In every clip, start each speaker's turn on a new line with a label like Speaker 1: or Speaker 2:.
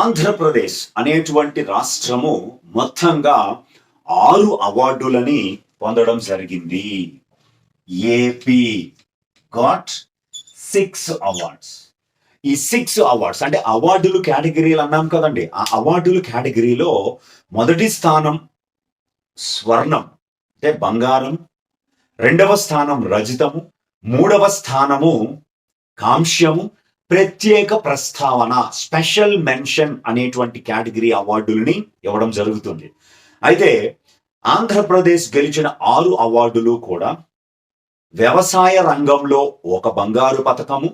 Speaker 1: ఆంధ్రప్రదేశ్ అనేటువంటి రాష్ట్రము మొత్తంగా ఆరు అవార్డులని పొందడం జరిగింది. ఏపీ గాట్ సిక్స్ అవార్డ్స్ ఈ సిక్స్ అవార్డ్స్ అంటే అవార్డులు కేటగిరీలు అన్నాం కదండి. ఆ అవార్డులు కేటగిరీలో మొదటి స్థానం స్వర్ణం అంటే బంగారం రెండవ స్థానం రజితము మూడవ స్థానము కాంస్యము ప్రత్యేక ప్రస్తావన స్పెషల్ మెన్షన్ అనేటువంటి కేటగిరీ అవార్డులని ఇవ్వడం జరుగుతుంది. అయితే ఆంధ్రప్రదేశ్ గెలిచిన ఆరు అవార్డులు కూడా వ్యవసాయ రంగంలో ఒక బంగారు పథకము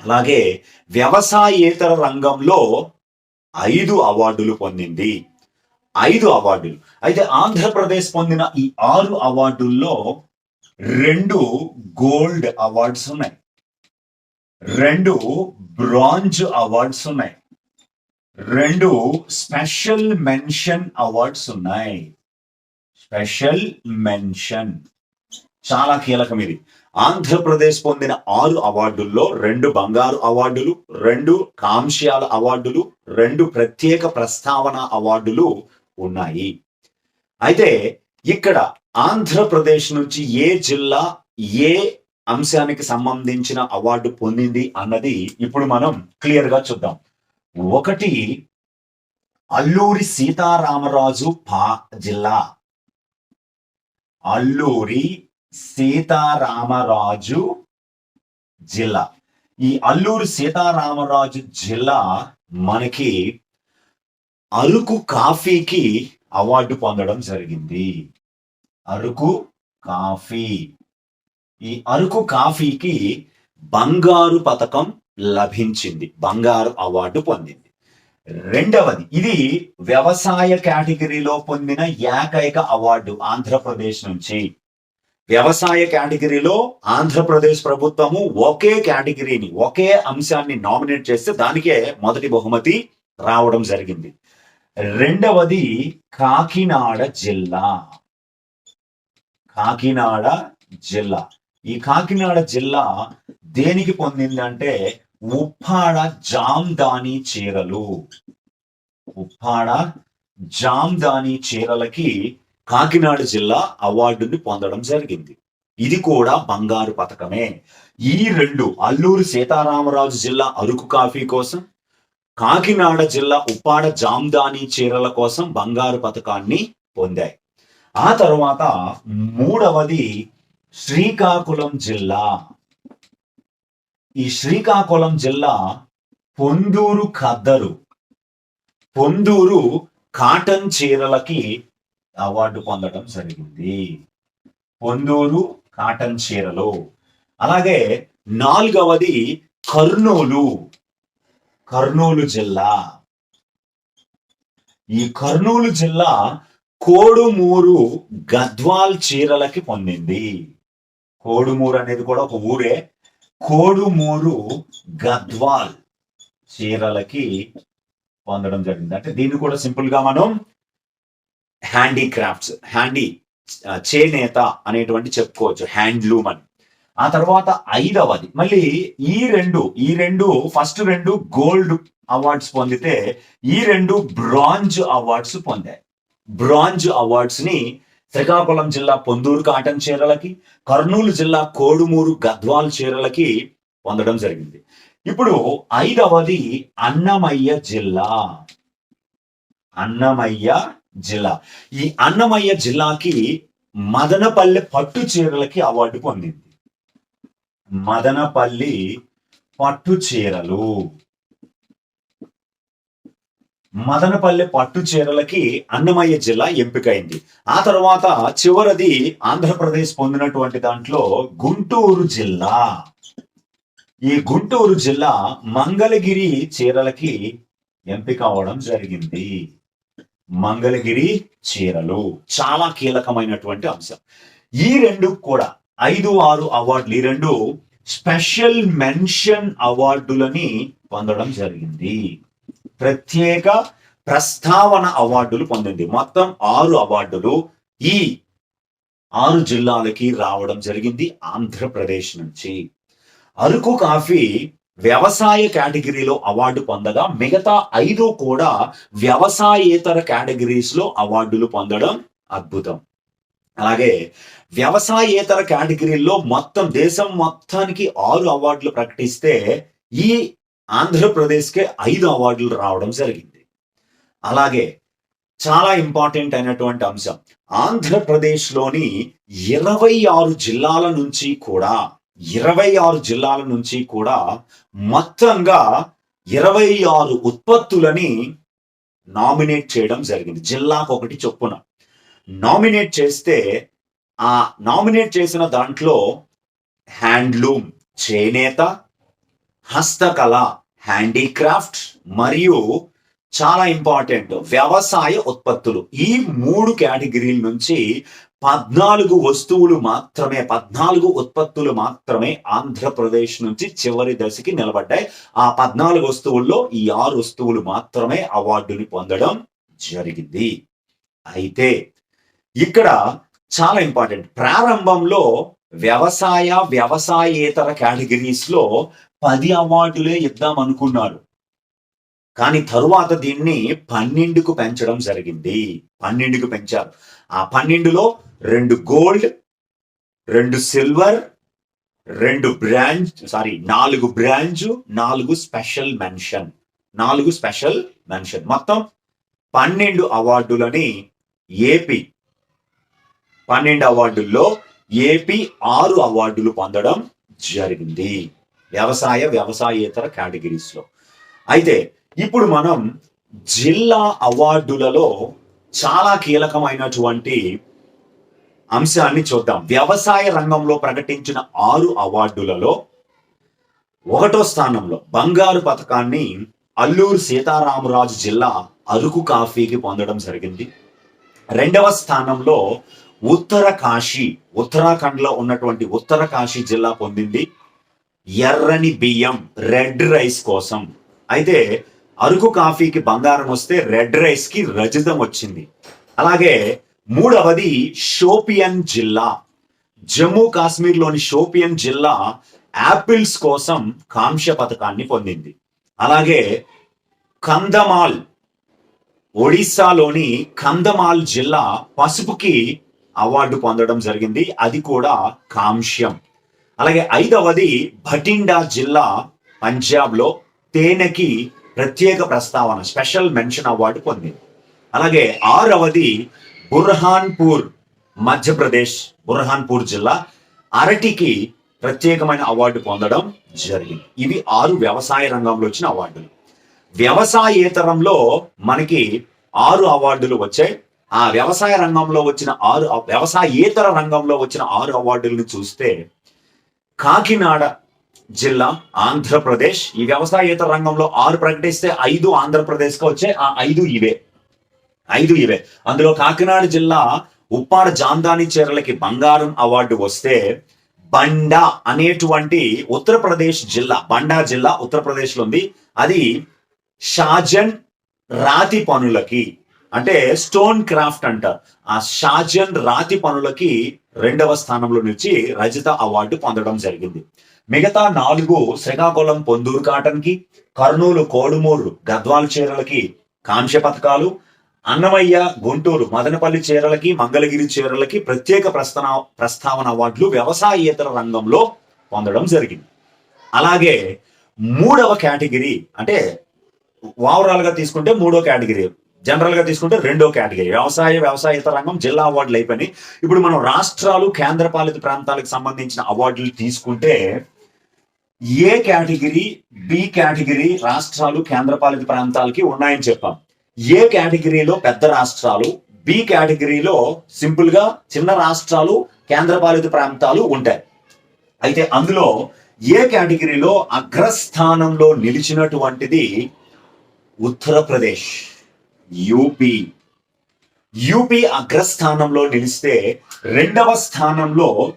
Speaker 1: అలాగే వ్యవసాయేతర రంగంలో ఐదు అవార్డులు పొందింది. ఐదు అవార్డులు. అయితే ఆంధ్రప్రదేశ్ పొందిన ఈ ఆరు అవార్డుల్లో రెండు గోల్డ్ అవార్డ్స్ ఉన్నాయి. రెండు బ్రాంజ్ అవార్డ్స్ ఉన్నాయి. రెండు స్పెషల్ మెన్షన్ అవార్డ్స్ ఉన్నాయి. స్పెషల్ మెన్షన్ చాలా కీలకం ఇది. ఆంధ్రప్రదేశ్ పొందిన ఆరు అవార్డుల్లో రెండు బంగారు అవార్డులు రెండు కాంస్యాల అవార్డులు రెండు ప్రత్యేక ప్రస్తావన అవార్డులు ఉన్నాయి. అయితే ఇక్కడ ఆంధ్రప్రదేశ్ నుంచి ఏ జిల్లా ఏ అంశానికి సంబంధించిన అవార్డు పొందింది అన్నది ఇప్పుడు మనం క్లియర్గా చూద్దాం. ఒకటి అల్లూరి సీతారామరాజు పా జిల్లా. అల్లూరి సీతారామరాజు జిల్లా. ఈ అల్లూరి సీతారామరాజు జిల్లా మనకి అరుకు కాఫీకి అవార్డు పొందడం జరిగింది. అరుకు కాఫీ. ఈ అరకు కాఫీకి బంగారు పథకం లభించింది. బంగారు అవార్డు పొందింది. రెండవది ఇది వ్యవసాయ కేటగిరీలో పొందిన ఏకైక అవార్డు ఆంధ్రప్రదేశ్ నుంచి. వ్యవసాయ కేటగిరీలో ఆంధ్రప్రదేశ్ ప్రభుత్వము ఒకే కేటగిరీని ఒకే అంశాన్ని నామినేట్ చేస్తే దానికే మొదటి బహుమతి రావడం జరిగింది. రెండవది కాకినాడ జిల్లా. కాకినాడ జిల్లా. ఈ కాకినాడ జిల్లా దేనికి పొందిందంటే ఉప్పాడ జామ్దాని చీరలు. ఉప్పాడ జామ్దాని చీరలకి కాకినాడ జిల్లా అవార్డుని పొందడం జరిగింది. ఇది కూడా బంగారు పథకమే ఈ రెండు అల్లూరి సీతారామరాజు జిల్లా అరకు కాఫీ కోసం కాకినాడ జిల్లా ఉప్పాడ జామ్దాని చీరల కోసం బంగారు పథకాన్ని పొందాయి. ఆ తర్వాత మూడవది శ్రీకాకుళం జిల్లా. ఈ శ్రీకాకుళం జిల్లా పొందూరు ఖద్దరు. పొందూరు కాటన్ చీరలకి అవార్డు పొందడం జరిగింది. పొందూరు కాటన్ చీరలు. అలాగే నాలుగవది కర్నూలు. కర్నూలు జిల్లా. ఈ కర్నూలు జిల్లా కోడుమూరు గద్వాల్ చీరలకి పొందింది. కోడుమూరు అనేది కూడా ఒక ఊరే. కోడుమూరు గద్వాల్ చీరలకి పొందడం జరిగింది. అంటే దీన్ని కూడా సింపుల్గా మనం హ్యాండీక్రాఫ్ట్స్ హ్యాండీ చేనేత అనేటువంటి చెప్పుకోవచ్చు. హ్యాండ్లూమ్ అని. ఆ తర్వాత ఐదవది. మళ్ళీ ఈ రెండు ఈ రెండు ఫస్ట్ రెండు గోల్డ్ అవార్డ్స్ పొందితే ఈ రెండు బ్రాంజ్ అవార్డ్స్ పొందాయి. బ్రాంజ్ అవార్డ్స్ని శ్రీకాకుళం జిల్లా పొందూరు కాటన్ చీరలకి కర్నూలు జిల్లా కోడుమూరు గద్వాల్ చీరలకి పొందడం జరిగింది. ఇప్పుడు ఐదవది అన్నమయ్య జిల్లా. అన్నమయ్య జిల్లా. ఈ అన్నమయ్య జిల్లాకి మదనపల్లి పట్టు చీరలకి అవార్డు పొందింది. మదనపల్లి పట్టు చీరలు. మదనపల్లె పట్టు చీరలకి అన్నమయ్య జిల్లా ఎంపికైంది. ఆ తర్వాత చివరిది ఆంధ్రప్రదేశ్ పొందినటువంటి దాంట్లో గుంటూరు జిల్లా. ఈ గుంటూరు జిల్లా మంగళగిరి చీరలకి ఎంపిక అవడం జరిగింది. మంగళగిరి చీరలు చాలా కీలకమైనటువంటి అంశం. ఈ రెండు కూడా ఐదు ఆరు అవార్డులు ఈ రెండు స్పెషల్ మెన్షన్ అవార్డులని పొందడం జరిగింది. ప్రత్యేక ప్రస్తావన అవార్డులు పొందింది. మొత్తం ఆరు అవార్డులు ఈ ఆరు జిల్లాలకి రావడం జరిగింది. ఆంధ్రప్రదేశ్ నుంచి. అరకు కాఫీ వ్యవసాయ కేటగిరీలో అవార్డు పొందగా మిగతా ఐదు కూడా వ్యవసాయేతర కేటగిరీస్లో అవార్డులు పొందడం అద్భుతం. అలాగే వ్యవసాయేతర కేటగిరీల్లో మొత్తం దేశం మొత్తానికి ఆరు అవార్డులు ప్రకటిస్తే ఈ ఆంధ్రప్రదేశ్కే ఐదు అవార్డులు రావడం జరిగింది. అలాగే చాలా ఇంపార్టెంట్ అయినటువంటి అంశం. ఆంధ్రప్రదేశ్లోని ఇరవై ఆరు జిల్లాల నుంచి కూడా ఇరవై ఆరు జిల్లాల నుంచి కూడా మొత్తంగా ఇరవై ఆరు ఉత్పత్తులని నామినేట్ చేయడం జరిగింది. జిల్లాకు ఒకటి చొప్పున. నామినేట్ చేస్తే ఆ నామినేట్ చేసిన దాంట్లో హ్యాండ్లూమ్ చేనేత హస్తకళ హ్యాండీక్రాఫ్ట్ మరియు చాలా ఇంపార్టెంట్ వ్యవసాయ ఉత్పత్తులు. ఈ మూడు కేటగిరీల నుంచి పద్నాలుగు వస్తువులు మాత్రమే పద్నాలుగు ఉత్పత్తులు మాత్రమే ఆంధ్రప్రదేశ్ నుంచి చివరి దశకి నిలబడ్డాయి. ఆ పద్నాలుగు వస్తువుల్లో ఈ ఆరు వస్తువులు మాత్రమే అవార్డుని పొందడం జరిగింది. అయితే ఇక్కడ చాలా ఇంపార్టెంట్ ప్రారంభంలో వ్యవసాయ వ్యవసాయేతర కేటగిరీస్లో పది అవార్డులే ఇద్దాం అనుకున్నారు కానీ తరువాత దీన్ని పన్నెండుకు పెంచడం జరిగింది. పన్నెండుకు పెంచారు. ఆ పన్నెండులో రెండు గోల్డ్ రెండు సిల్వర్ రెండు బ్రాంచ్ సారీ నాలుగు బ్రాంచ్ నాలుగు స్పెషల్ మెన్షన్. నాలుగు స్పెషల్ మెన్షన్. మొత్తం పన్నెండు అవార్డులని ఏపీ పన్నెండు అవార్డుల్లో ఏపీ ఆరు అవార్డులు పొందడం జరిగింది. వ్యవసాయ వ్యవసాయేతర కేటగిరీస్లో. అయితే ఇప్పుడు మనం జిల్లా అవార్డులలో చాలా కీలకమైనటువంటి అంశాన్ని చూద్దాం. వ్యవసాయ రంగంలో ప్రకటించిన ఆరు అవార్డులలో ఒకటో స్థానంలో బంగారు పథకాన్ని అల్లూరు సీతారామరాజు జిల్లా అరకు కాఫీకి పొందడం జరిగింది. రెండవ స్థానంలో ఉత్తర కాశీ ఉత్తరాఖండ్లో ఉన్నటువంటి ఉత్తర కాశీ జిల్లా పొందింది. ఎర్రని బియ్యం రెడ్ రైస్ కోసం. అయితే అరకు కాఫీకి బంగారం వస్తే రెడ్ రైస్కి వచ్చింది. అలాగే మూడవది షోపియన్ జిల్లా. జమ్మూ కాశ్మీర్లోని షోపియన్ జిల్లా యాపిల్స్ కోసం కాంస్య పథకాన్ని పొందింది. అలాగే కందమాల్ ఒడిస్సాలోని కందమాల్ జిల్లా పసుపుకి అవార్డు పొందడం జరిగింది. అది కూడా కాంస్యం. అలాగే ఐదవది భటిండా జిల్లా పంజాబ్లో తేనెకి ప్రత్యేక ప్రస్తావన స్పెషల్ మెన్షన్ అవార్డు పొందింది. అలాగే ఆరవది బుర్హాన్పూర్ మధ్యప్రదేశ్ బుర్హాన్పూర్ జిల్లా అరటికి ప్రత్యేకమైన అవార్డు పొందడం జరిగింది. ఇవి ఆరు వ్యవసాయ రంగంలో వచ్చిన అవార్డులు. వ్యవసాయేతరంలో మనకి ఆరు అవార్డులు వచ్చాయి. ఆ వ్యవసాయ రంగంలో వచ్చిన ఆరు వ్యవసాయేతర రంగంలో వచ్చిన ఆరు అవార్డులను చూస్తే కాకినాడ జిల్లా ఆంధ్రప్రదేశ్ ఈ వ్యవసాయేతర రంగంలో ఆరు ప్రకటిస్తే ఐదు ఆంధ్రప్రదేశ్కి వచ్చే ఆ ఐదు ఇవే. ఐదు ఇవే. అందులో కాకినాడ జిల్లా ఉప్పాడ జాందాని చీరలకి బంగారం అవార్డు వస్తే బండా అనేటువంటి ఉత్తరప్రదేశ్ జిల్లా బండా జిల్లా ఉత్తరప్రదేశ్లో ఉంది. అది షాజన్ రాతి పనులకి అంటే స్టోన్ క్రాఫ్ట్ అంటారు ఆ షాజన్ రాతి పనులకి రెండవ స్థానంలో నుంచి రజిత అవార్డు పొందడం జరిగింది. మిగతా నాలుగు శ్రీకాకుళం పొందూరు కాటన్కి కర్నూలు కోడుమూరు గద్వాల చీరలకి కాంస్య పథకాలు అన్నమయ్య గుంటూరు మదనపల్లి చీరలకి మంగళగిరి చీరలకి ప్రత్యేక ప్రస్తాన ప్రస్తావన అవార్డులు వ్యవసాయేతర రంగంలో పొందడం జరిగింది. అలాగే మూడవ కేటగిరీ అంటే ఓవరాల్గా తీసుకుంటే మూడో కేటగిరీ. జనరల్గా తీసుకుంటే రెండో కేటగిరీ. వ్యవసాయ వ్యవసాయేతర రంగం జిల్లా అవార్డులు అయిపోయినాయి. ఇప్పుడు మనం రాష్ట్రాలు కేంద్రపాలిత ప్రాంతాలకు సంబంధించిన అవార్డులు తీసుకుంటే ఏ కేటగిరీ బి కేటగిరీ రాష్ట్రాలు కేంద్రపాలిత ప్రాంతాలకి ఉన్నాయని చెప్పాం. ఏ కేటగిరీలో పెద్ద రాష్ట్రాలు బి కేటగిరీలో సింపుల్గా చిన్న రాష్ట్రాలు కేంద్రపాలిత ప్రాంతాలు ఉంటాయి. అయితే అందులో ఏ కేటగిరీలో అగ్రస్థానంలో నిలిచినటువంటిది ఉత్తరప్రదేశ్. యూపీ. యూపీ అగ్రస్థానంలో నిలిస్తే రెండవ స్థానంలో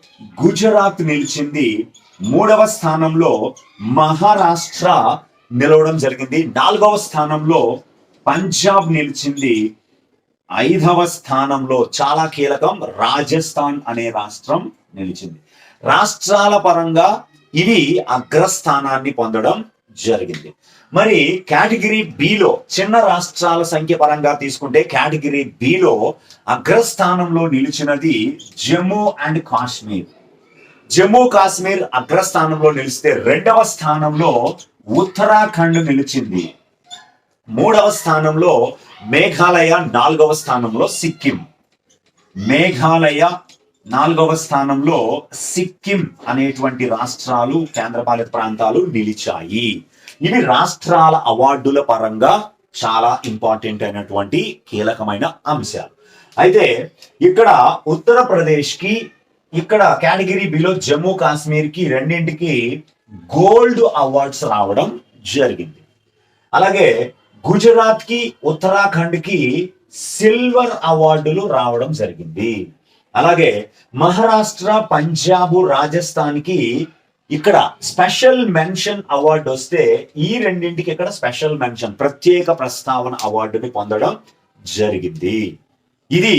Speaker 1: గుజరాత్ నిలిచింది. మూడవ స్థానంలో మహారాష్ట్ర నిలవడం జరిగింది. నాలుగవ స్థానంలో పంజాబ్ నిలిచింది. ఐదవ స్థానంలో చాలా కీలకం రాజస్థాన్ అనే రాష్ట్రం నిలిచింది. రాష్ట్రాల పరంగా ఇవి అగ్రస్థానాన్ని పొందడం జరిగింది. మరి కేటగిరీ బిలో చిన్న రాష్ట్రాల సంఖ్య పరంగా తీసుకుంటే కేటగిరీ బిలో అగ్రస్థానంలో నిలిచినది జమ్మూ అండ్ కాశ్మీర్. జమ్మూ కాశ్మీర్ అగ్రస్థానంలో నిలిస్తే రెండవ స్థానంలో ఉత్తరాఖండ్ నిలిచింది. మూడవ స్థానంలో మేఘాలయ నాలుగవ స్థానంలో సిక్కిం. మేఘాలయ నాలుగవ స్థానంలో సిక్కిం అనేటువంటి రాష్ట్రాలు కేంద్రపాలిత ప్రాంతాలు నిలిచాయి. ఇవి రాష్ట్రాల అవార్డుల పరంగా చాలా ఇంపార్టెంట్ అయినటువంటి కీలకమైన అంశాలు. అయితే ఇక్కడ ఉత్తరప్రదేశ్కి ఇక్కడ కేటగిరీ బిలో జమ్మూ కాశ్మీర్కి రెండింటికి గోల్డ్ అవార్డ్స్ రావడం జరిగింది. అలాగే గుజరాత్కి ఉత్తరాఖండ్కి ఉత్తరాఖండ్కి సిల్వర్ అవార్డులు రావడం జరిగింది. అలాగే మహారాష్ట్ర పంజాబ్ రాజస్థాన్కి ఇక్కడ స్పెషల్ మెన్షన్ అవార్డు వస్తే ఈ రెండింటికి ఇక్కడ స్పెషల్ మెన్షన్ ప్రత్యేక ప్రస్తావన అవార్డుని పొందడం జరిగింది. ఇది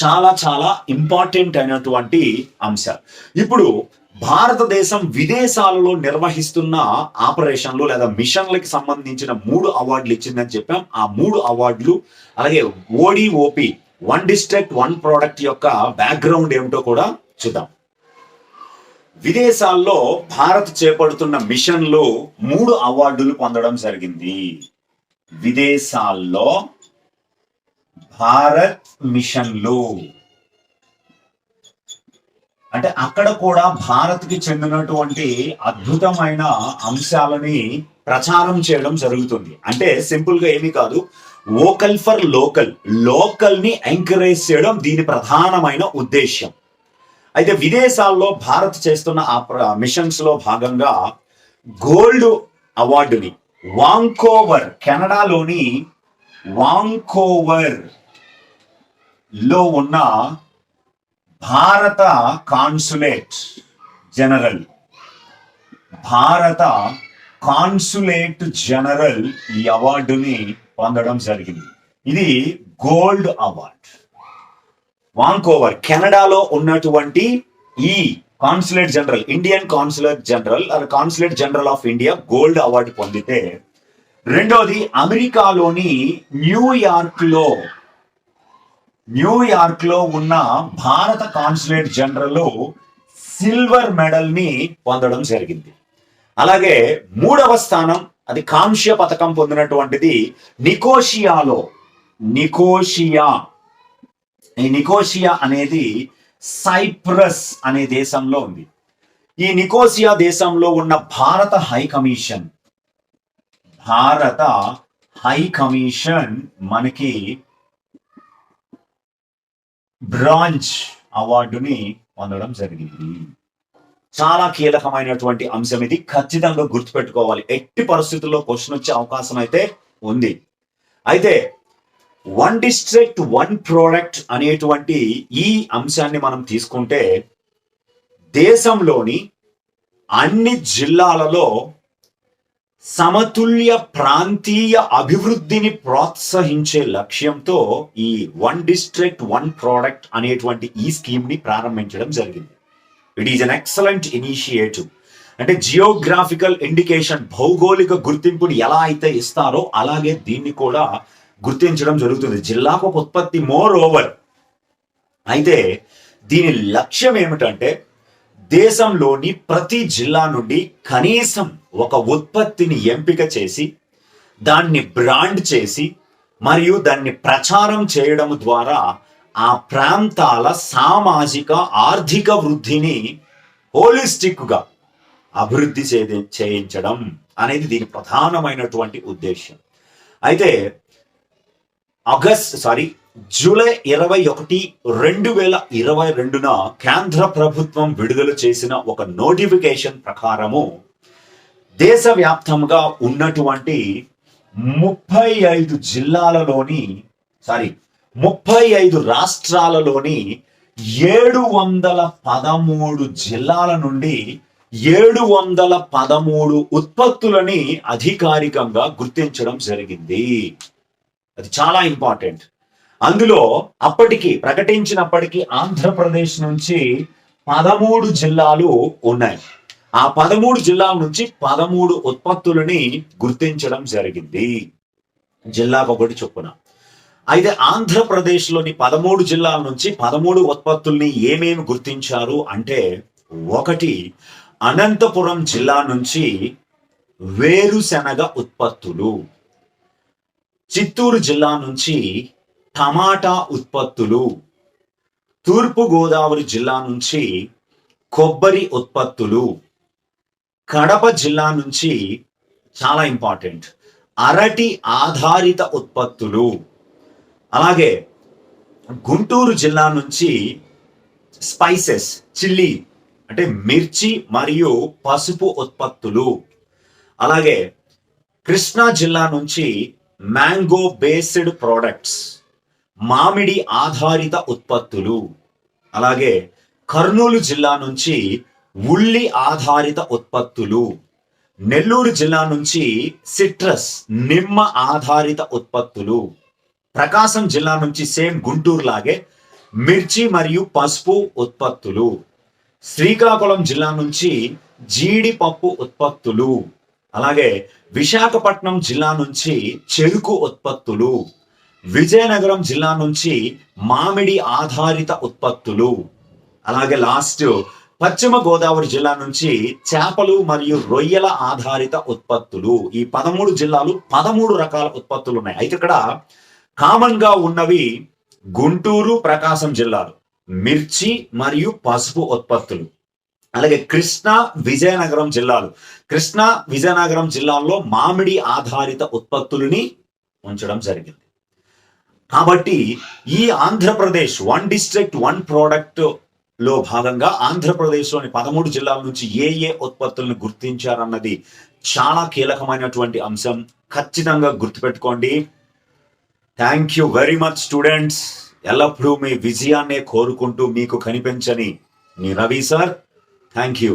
Speaker 1: చాలా చాలా ఇంపార్టెంట్ అయినటువంటి అంశం. ఇప్పుడు భారతదేశం విదేశాలలో నిర్వహిస్తున్న ఆపరేషన్లు లేదా మిషన్లకి సంబంధించిన మూడు అవార్డులు ఇచ్చిందని చెప్పాం. ఆ మూడు అవార్డులు అలాగే ODOP one district one product యొక్క బ్యాక్గ్రౌండ్ ఏమిటో కూడా చూద్దాం. విదేశాల్లో భారత్ చేపడుతున్న మిషన్లు మూడు అవార్డులు పొందడం జరిగింది. విదేశాల్లో భారత్ మిషన్లు. అంటే అక్కడ కూడా భారత్కి చెందినటువంటి అద్భుతమైన అంశాలని ప్రచారం చేయడం జరుగుతుంది. అంటే సింపుల్గా ఏమీ కాదు వోకల్ ఫర్ లోకల్. లోకల్ని ఎంకరేజ్ చేయడం దీని ప్రధానమైన ఉద్దేశ్యం. అయితే విదేశాల్లో భారత్ చేస్తున్న ఆ మిషన్స్లో భాగంగా గోల్డ్ అవార్డుని వాంకోవర్ కెనడాలోని వాంకోవర్లో ఉన్న భారత కాన్సులేట్ జనరల్ భారత కాన్సులేట్ జనరల్ ఈ అవార్డుని పొందడం జరిగింది. ఇది గోల్డ్ అవార్డ్. వాంకోవర్ కెనడాలో ఉన్నటువంటి ఈ consulate general Indian consulate general consulate general of India gold award పొందితే రెండోది అమెరికాలోని న్యూయార్క్లో న్యూయార్క్లో ఉన్న భారత కాన్సులేట్ జనరల్ సిల్వర్ మెడల్ని పొందడం జరిగింది. అలాగే మూడవ స్థానం అది కాంస్య పథకం పొందినటువంటిది నికోషియాలో నికోషియా. ఈ నికోషియా అనేది సైప్రస్ అనే దేశంలో ఉంది. ఈ నికోసియా దేశంలో ఉన్న భారత హై కమిషన్ భారత హై కమిషన్ మనకి బ్రాంచ్ అవార్డుని పొందడం జరిగింది. చాలా కీలకమైనటువంటి అంశం ఇది. ఖచ్చితంగా గుర్తుపెట్టుకోవాలి. ఎట్టి పరిస్థితుల్లో క్వశ్చన్ వచ్చే అవకాశం అయితే ఉంది. అయితే వన్ డిస్ట్రిక్ట్ వన్ ప్రోడక్ట్ అనేటువంటి ఈ అంశాన్ని మనం తీసుకుంటే దేశంలోని అన్ని జిల్లాలలో సమతుల్య ప్రాంతీయ అభివృద్ధిని ప్రోత్సహించే లక్ష్యంతో ఈ వన్ డిస్ట్రిక్ట్ వన్ ప్రోడక్ట్ అనేటువంటి ఈ స్కీమ్ని ప్రారంభించడం జరిగింది. It is an excellent initiative అంటే జియోగ్రాఫికల్ ఇండికేషన్ భౌగోళిక గుర్తింపుని ఎలా అయితే ఇస్తారో అలాగే దీన్ని కూడా గుర్తించడం జరుగుతుంది. జిల్లాకు ఒక ఉత్పత్తి మోర్ ఓవర్. అయితే దీని లక్ష్యం ఏమిటంటే దేశంలోని ప్రతి జిల్లా నుండి కనీసం ఒక ఉత్పత్తిని ఎంపిక చేసి దాన్ని బ్రాండ్ చేసి మరియు దాన్ని ప్రచారం చేయడం ద్వారా ఆ ప్రాంతాల సామాజిక ఆర్థిక వృద్ధిని హోలిస్టిక్గా అభివృద్ధి చేది చేయించడం అనేది దీని ప్రధానమైనటువంటి ఉద్దేశం అయితే ఆగస్ట్ సారీ జూలై ఇరవై ఒకటి రెండు వేల ఇరవై రెండున కేంద్ర ప్రభుత్వం విడుదల చేసిన ఒక నోటిఫికేషన్ ప్రకారము దేశవ్యాప్తంగా ఉన్నటువంటి ముప్పై ఐదు జిల్లాలలోని సారీ ముప్పై ఐదు రాష్ట్రాలలోని ఏడు వందల పదమూడు జిల్లాల నుండి ఏడు వందల పదమూడు ఉత్పత్తులని అధికారికంగా గుర్తించడం జరిగింది. అది చాలా ఇంపార్టెంట్. అందులో అప్పటికి ప్రకటించినప్పటికీ ఆంధ్రప్రదేశ్ నుంచి పదమూడు జిల్లాలు ఉన్నాయి. ఆ పదమూడు జిల్లాల నుంచి పదమూడు ఉత్పత్తులని గుర్తించడం జరిగింది. జిల్లాకు ఒకటి చొప్పున. అయితే ఆంధ్రప్రదేశ్లోని పదమూడు జిల్లాల నుంచి పదమూడు ఉత్పత్తుల్ని ఏమేమి గుర్తించారు అంటే ఒకటి అనంతపురం జిల్లా నుంచి వేరుశనగ ఉత్పత్తులు. చిత్తూరు జిల్లా నుంచి టమాటా ఉత్పత్తులు తూర్పుగోదావరి జిల్లా నుంచి కొబ్బరి ఉత్పత్తులు కడప జిల్లా నుంచి చాలా ఇంపార్టెంట్. అరటి ఆధారిత ఉత్పత్తులు. అలాగే గుంటూరు జిల్లా నుంచి స్పైసెస్ చిల్లీ అంటే మిర్చి మరియు పసుపు ఉత్పత్తులు. అలాగే కృష్ణా జిల్లా నుంచి మ్యాంగో బేస్డ్ ప్రోడక్ట్స్ మామిడి ఆధారిత ఉత్పత్తులు అలాగే కర్నూలు జిల్లా నుంచి ఉల్లి ఆధారిత ఉత్పత్తులు నెల్లూరు జిల్లా నుంచి సిట్రస్ నిమ్మ ఆధారిత ఉత్పత్తులు ప్రకాశం జిల్లా నుంచి సేమ్ గుంటూరు లాగే మిర్చి మరియు పసుపు ఉత్పత్తులు శ్రీకాకుళం జిల్లా నుంచి జీడిపప్పు ఉత్పత్తులు అలాగే విశాఖపట్నం జిల్లా నుంచి చెరుకు ఉత్పత్తులు విజయనగరం జిల్లా నుంచి మామిడి ఆధారిత ఉత్పత్తులు అలాగే లాస్ట్ పశ్చిమ గోదావరి జిల్లా నుంచి చేపలు మరియు రొయ్యల ఆధారిత ఉత్పత్తులు. ఈ పదమూడు జిల్లాలు పదమూడు రకాల ఉత్పత్తులు ఉన్నాయి. అయితే ఇక్కడ కామన్గా ఉన్నవి గుంటూరు ప్రకాశం జిల్లాలు. మిర్చి మరియు పసుపు ఉత్పత్తులు. అలాగే కృష్ణా విజయనగరం జిల్లాలు. కృష్ణా విజయనగరం జిల్లాల్లో మామిడి ఆధారిత ఉత్పత్తులని ఉంచడం జరిగింది. కాబట్టి ఈ ఆంధ్రప్రదేశ్ వన్ డిస్ట్రిక్ట్ వన్ ప్రోడక్ట్లో భాగంగా ఆంధ్రప్రదేశ్లోని పదమూడు జిల్లాల నుంచి ఏ ఏ ఉత్పత్తులను గుర్తించారన్నది చాలా కీలకమైనటువంటి అంశం. ఖచ్చితంగా గుర్తుపెట్టుకోండి. Thank you very much students ఎల్లప్పుడూ మీ విజయాన్నే కోరుకుంటూ మీకు కనిపించని మీ రవి సార్. Thank you